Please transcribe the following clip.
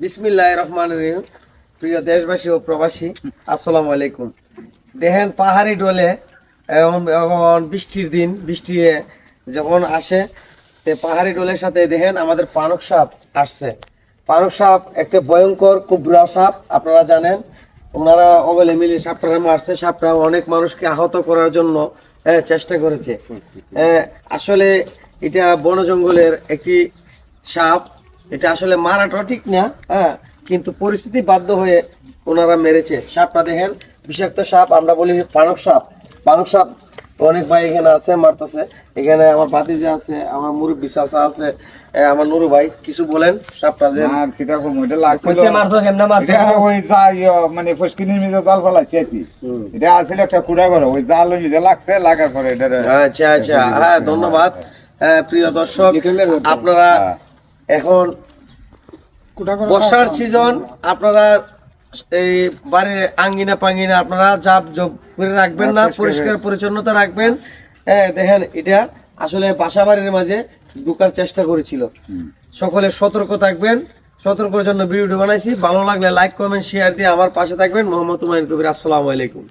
বিসমিল্লাহ রহমান রহিম। প্রিয় দেশবাসী ও প্রবাসী, আসসালামু আলাইকুম। দেখেন পাহাড়ি ডোলে এবং বৃষ্টির দিন, বৃষ্টি যখন আসে, তে পাহাড়ি ডোলের সাথে দেখেন আমাদের পানক সাপ আসছে। পানক সাপ একটা ভয়ঙ্কর কুবরা সাপ, আপনারা জানেন। ওনারা অগলে মিলে সাপটা মারছে সাপটা অনেক মানুষকে আহত করার জন্য চেষ্টা করেছে। আসলে এটা বন জঙ্গলের একটি সাপ এটা আসলে মারাটা ঠিক না হ্যাঁ কিন্তু পরিস্থিতি বাধ্য হয়ে ওনারা মেরেছে। সাপটা দেখেন বিষাক্ত সাপ আমরা বলি পানক সাপ। পানক সাপ অনেক ভাই এখানে আছে মারতেছে। এখানে আমার বাতিজা আছে আমার মুরব্বী চাচা আছে আমার নুরু ভাই কিছু বলেন সাপটা যে আর কম ওইটা লাগছিল। মারছো কেমনে? মারছো ওই যা ইয়ে মানে ফসকিনির মিজে জাল ফেলাইছে আর এটা আসলে একটা কুড়া ঘর ওই জাল মিজে লাগছে লাগার পরে এটা আচ্ছা আচ্ছা। হ্যাঁ ধন্যবাদ। হ্যাঁ, প্রিয় দর্শক আপনারা হ্যাঁ। এখন বর্ষার সিজন আপনারা এই বাড়ির আঙ্গিনা পাঙ্গিনা আপনারা জাপ জব করে রাখবেন না পরিষ্কার পরিচ্ছন্নতা রাখবেন। হ্যাঁ দেখেন এটা আসলে বাসা বাড়ির মাঝে ঢুকার চেষ্টা করেছিল। সকলে সতর্ক থাকবেন সতর্কের জন্য ভিডিও বানাইছি। ভালো লাগলে লাইক কমেন্ট শেয়ার দিয়ে আমার পাশে থাকবেন। মোহাম্মদ হুমায়ুন কবির আসসালামু আলাইকুম।